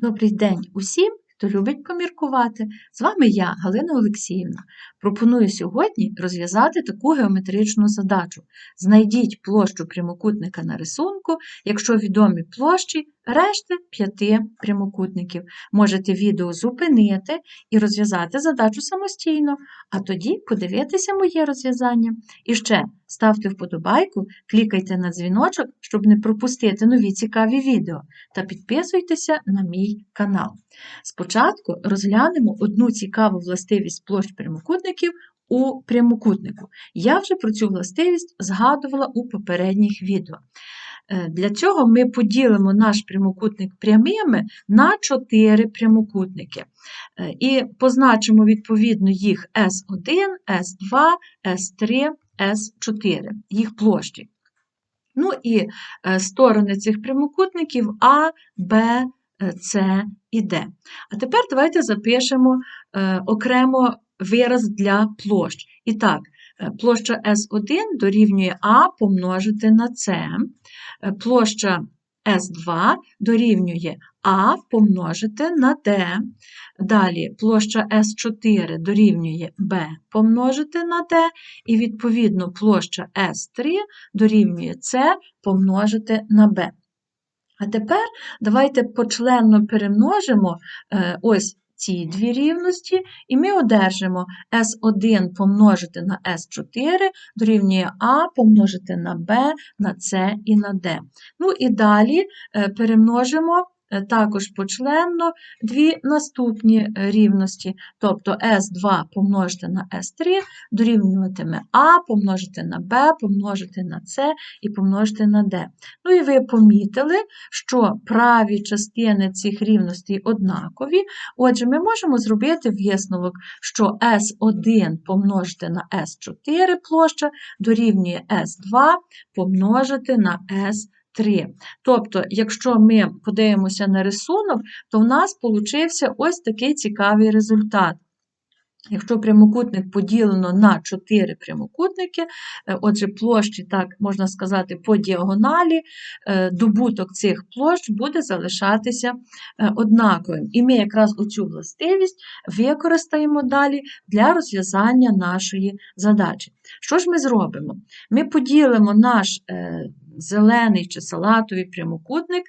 Добрий день усім, хто любить поміркувати. З вами я, Галина Олексіївна. Пропоную сьогодні розв'язати таку геометричну задачу. Знайдіть площу прямокутника на рисунку, якщо відомі площі решти п'яти прямокутників. Можете відео зупинити і розв'язати задачу самостійно, а тоді подивитися моє розв'язання. І ще ставте вподобайку, клікайте на дзвіночок, щоб не пропустити нові цікаві відео, та підписуйтеся на мій канал. Спочатку розглянемо одну цікаву властивість площ прямокутників у прямокутнику. Я вже про цю властивість згадувала у попередніх відео. Е, Для цього ми поділимо наш прямокутник прямими на 4 прямокутники. Е, І позначимо відповідно їх S1, S2, S3, S4, їх площі. Ну і е, сторони цих прямокутників А, Б, С і Д. А тепер давайте запишемо окремо вираз для площ. І так, площа S1 дорівнює А помножити на С, е, площа S2 дорівнює А помножити на Д. Далі площа S4 дорівнює Б помножити на Д, і відповідно площа S3 дорівнює С помножити на Б. А тепер давайте почленно перемножимо е, ось ці дві рівності, і ми одержимо S1 помножити на S4 дорівнює А помножити на Б, на С і на Д. Ну і далі е, перемножимо також почленно дві наступні е, рівності, тобто S2 помножити на S3 дорівнюватиме А помножити на Б, помножити на С і помножити на Д. Ну і ви помітили, що праві частини цих рівностей однакові, отже, ми можемо зробити висновок, що S1 помножити на S4 площа дорівнює S2 помножити на S3. Тобто, якщо ми подивимося на рисунок, то в нас получився ось такий цікавий результат. Якщо прямокутник поділено на 4 прямокутники, е, отже, площі, так можна сказати, по діагоналі, е, добуток цих площ буде залишатися е, однаковим. І ми якраз оцю властивість використаємо далі для розв'язання нашої задачі. Що ж ми зробимо? Ми поділимо наш зелений чи салатовий прямокутник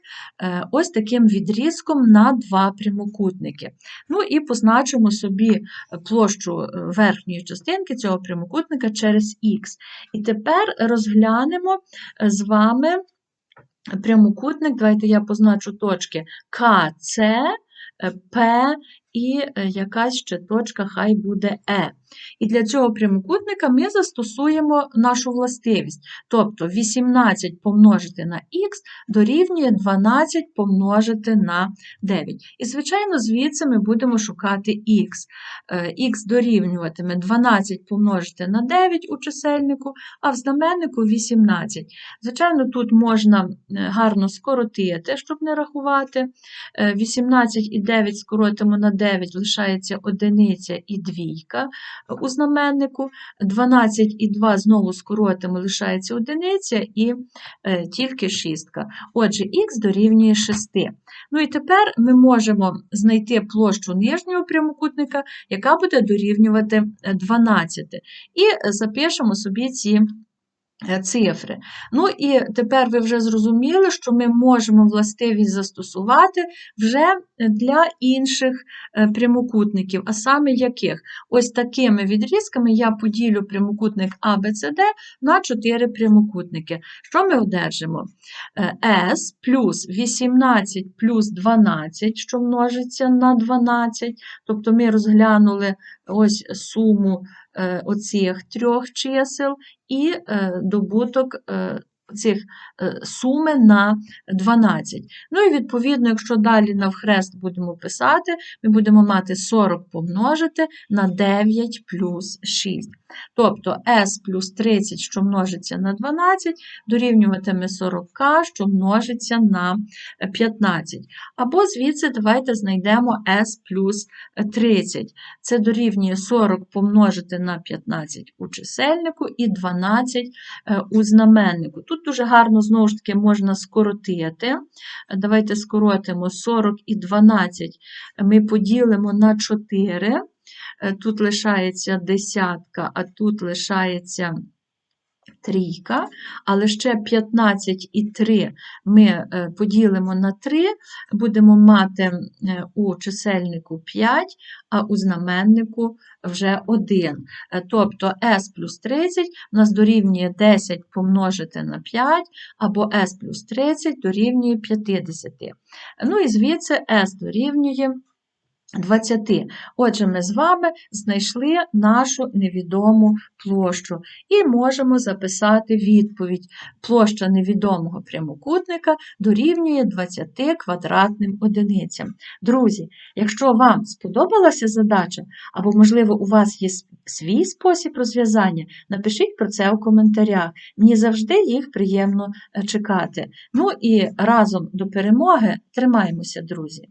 ось таким відрізком на два прямокутники. Ну і позначимо собі площу верхньої частинки цього прямокутника через х. І тепер розглянемо з вами прямокутник, давайте я позначу точки КЦ, П і якась ще точка, хай буде Е. І для цього прямокутника ми застосуємо нашу властивість. Тобто 18 помножити на х дорівнює 12 помножити на 9. І, звичайно, звідси ми будемо шукати х. Х дорівнюватиме 12 помножити на 9 у чисельнику, а в знаменнику 18. Звичайно, тут можна гарно скоротити, щоб не рахувати. 18 і 9 скоротимо на 9, лишається одиниця і двійка у знаменнику, 12 і 2 знову скоротимо, лишається одиниця і е, тільки шістка. Отже, х дорівнює 6. Ну і тепер ми можемо знайти площу нижнього прямокутника, яка буде дорівнювати 12. І запишемо собі ці цифри. Ну і тепер ви вже зрозуміли, що ми можемо властивість застосувати вже для інших прямокутників, а саме яких? Ось такими відрізками я поділю прямокутник ABCD на 4 прямокутники. Що ми одержимо? S плюс 18 плюс 12, що множиться на 12, тобто ми розглянули ось суму оцих трьох чисел і добуток цих суми на 12. Ну і відповідно, якщо далі навхрест будемо писати, ми будемо мати 40 помножити на 9 плюс 6. Тобто s плюс 30, що множиться на 12, дорівнюватиме 40к, що множиться на 15. Або звідси давайте знайдемо s плюс 30. Це дорівнює 40 помножити на 15 у чисельнику і 12 е, у знаменнику. Тут дуже гарно, знову ж таки, можна скоротити. Давайте скоротимо 40 і 12 ми поділимо на 4. Е, Тут лишається десятка, а тут лишається трійка, але ще 15 і 3 ми е, поділимо на 3, будемо мати е, у чисельнику 5, а у знаменнику вже 1. Е, Тобто s плюс 30 у нас дорівнює 10 помножити на 5, або s плюс 30 дорівнює 50. Ну і звідси s дорівнює 20. Отже, ми з вами знайшли нашу невідому площу і можемо записати відповідь. Площа невідомого прямокутника дорівнює 20 квадратним одиницям. Друзі, якщо вам сподобалася задача, або, можливо, у вас є свій спосіб розв'язання, напишіть про це у коментарях. Мені завжди їх приємно е, чекати. Ну і разом до перемоги тримаємося, друзі!